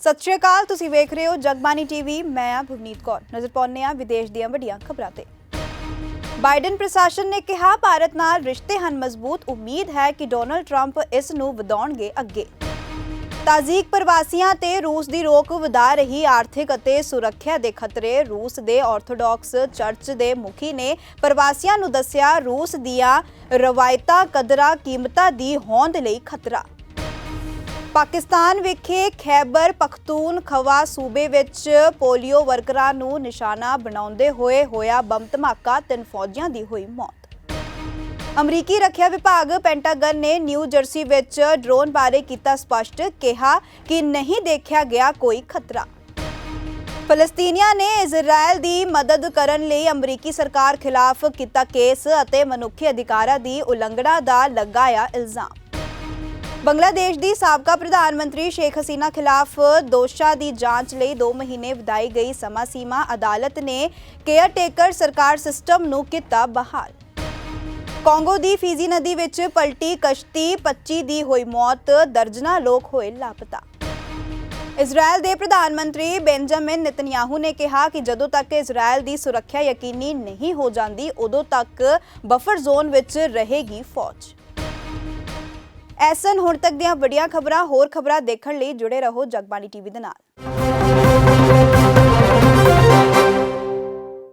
ਸਤਿ ਸ਼੍ਰੀ ਅਕਾਲ ਤੁਸੀਂ ਵੇਖ ਰਹੇ ਹੋ ਜਗਬਾਨੀ ਟੀਵੀ ਮੈਂ ਆ ਭਵਨੀਤ ਕੌਰ ਨਜ਼ਰ ਪਾਉਂਦੇ ਆ ਵਿਦੇਸ਼ ਦੀਆਂ ਵੱਡੀਆਂ ਖਬਰਾਂ ਤੇ ਬਾਈਡਨ ਪ੍ਰਸ਼ਾਸਨ ਨੇ ਕਿਹਾ ਭਾਰਤ ਨਾਲ ਰਿਸ਼ਤੇ ਹਨ ਮਜ਼ਬੂਤ ਉਮੀਦ ਹੈ ਕਿ ਡੋਨਲਡ ਟਰੰਪ ਇਸ ਨੂੰ ਵਧਾਉਣਗੇ ਅੱਗੇ ਤਾਜ਼ੀਕ ਪ੍ਰਵਾਸੀਆਂ ਤੇ ਰੂਸ ਦੀ ਰੋਕ ਵਧਾ ਰਹੀ ਆਰਥਿਕ ਅਤੇ ਸੁਰੱਖਿਆ ਦੇ ਖਤਰੇ ਰੂਸ ਦੇ ਆਰਥੋਡਾਕਸ ਚਰਚ ਦੇ ਮੁਖੀ ਨੇ ਪ੍ਰਵਾਸੀਆਂ ਨੂੰ ਦੱਸਿਆ ਰੂਸ ਦੀਆਂ ਰਵਾਇਤਾਂ ਕਦਰਾਂ ਕੀਮਤਾਂ ਦੀ ਹੋਂਦ ਲਈ ਖਤਰਾ ਪਾਕਿਸਤਾਨ ਵਿਖੇ ਖੈਬਰ ਪਖਤੂਨਖਵਾ ਸੂਬੇ ਵਿੱਚ ਪੋਲੀਓ ਵਰਕਰਾਂ ਨੂੰ ਨਿਸ਼ਾਨਾ ਬਣਾਉਂਦੇ ਹੋਏ ਹੋਇਆ ਬੰਬ ਧਮਾਕਾ, ਤਿੰਨ ਫੌਜੀਆਂ ਦੀ ਹੋਈ ਮੌਤ। ਅਮਰੀਕੀ ਰੱਖਿਆ ਵਿਭਾਗ ਪੈਂਟਾਗਨ ਨੇ ਨਿਊ ਜਰਸੀ ਵਿੱਚ ਡਰੋਨ ਬਾਰੇ ਕੀਤਾ ਸਪਸ਼ਟ, ਕਿਹਾ ਕਿ ਨਹੀਂ ਦੇਖਿਆ ਗਿਆ ਕੋਈ ਖਤਰਾ। ਫਲਸਤੀਨੀਆਂ ਨੇ ਇਜ਼ਰਾਈਲ ਦੀ ਮਦਦ ਕਰਨ ਲਈ ਅਮਰੀਕੀ ਸਰਕਾਰ ਖਿਲਾਫ ਕੀਤਾ ਕੇਸ ਅਤੇ ਮਨੁੱਖੀ ਅਧਿਕਾਰਾਂ ਦੀ ਉਲੰਘਣਾ ਦਾ ਲਗਾਇਆ ਇਲਜ਼ਾਮ। ਬੰਗਲਾਦੇਸ਼ ਦੀ ਸਾਬਕਾ ਪ੍ਰਧਾਨ ਮੰਤਰੀ ਸ਼ੇਖ ਹਸੀਨਾ ਖਿਲਾਫ ਦੋਸ਼ਾਂ ਦੀ ਜਾਂਚ ਲਈ 2 ਮਹੀਨੇ ਵਧਾਈ ਗਈ ਸਮਾਂ ਸੀਮਾ। ਅਦਾਲਤ ਨੇ ਕੇਅਰਟੇਕਰ ਸਰਕਾਰ ਸਿਸਟਮ ਨੂੰ ਕੀਤਾ ਬਹਾਲ। ਕਾਂਗੋ ਦੀ ਫੀਜੀ ਨਦੀ ਵਿੱਚ ਪਲਟੀ ਕਸ਼ਤੀ 25 ਦੀ ਹੋਈ ਮੌਤ, ਦਰਜਨਾ ਲੋਕ ਹੋਏ ਲਾਪਤਾ। ਇਜ਼ਰਾਈਲ ਦੇ ਪ੍ਰਧਾਨ ਮੰਤਰੀ ਬੈਂਜਾਮਿਨ ਨਤਨਯਾਹੂ ਨੇ ਕਿਹਾ ਕਿ ਜਦੋਂ ਤੱਕ ਇਜ਼ਰਾਈਲ ਦੀ ਸੁਰੱਖਿਆ ਯਕੀਨੀ ਨਹੀਂ ਹੋ ਜਾਂਦੀ, ਉਦੋਂ ਤੱਕ ਬਫਰ ਜ਼ੋਨ ਵਿੱਚ ਰਹੇਗੀ ਫੌਜ। ਐਸਨ ਹੁਣ ਤੱਕ ਦੀਆਂ ਵੱਡੀਆਂ ਖਬਰਾਂ, ਹੋਰ ਖਬਰਾਂ ਦੇਖਣ ਲਈ ਜੁੜੇ ਰਹੋ ਜਗਬਾਣੀ ਟੀਵੀ ਦੇ ਨਾਲ।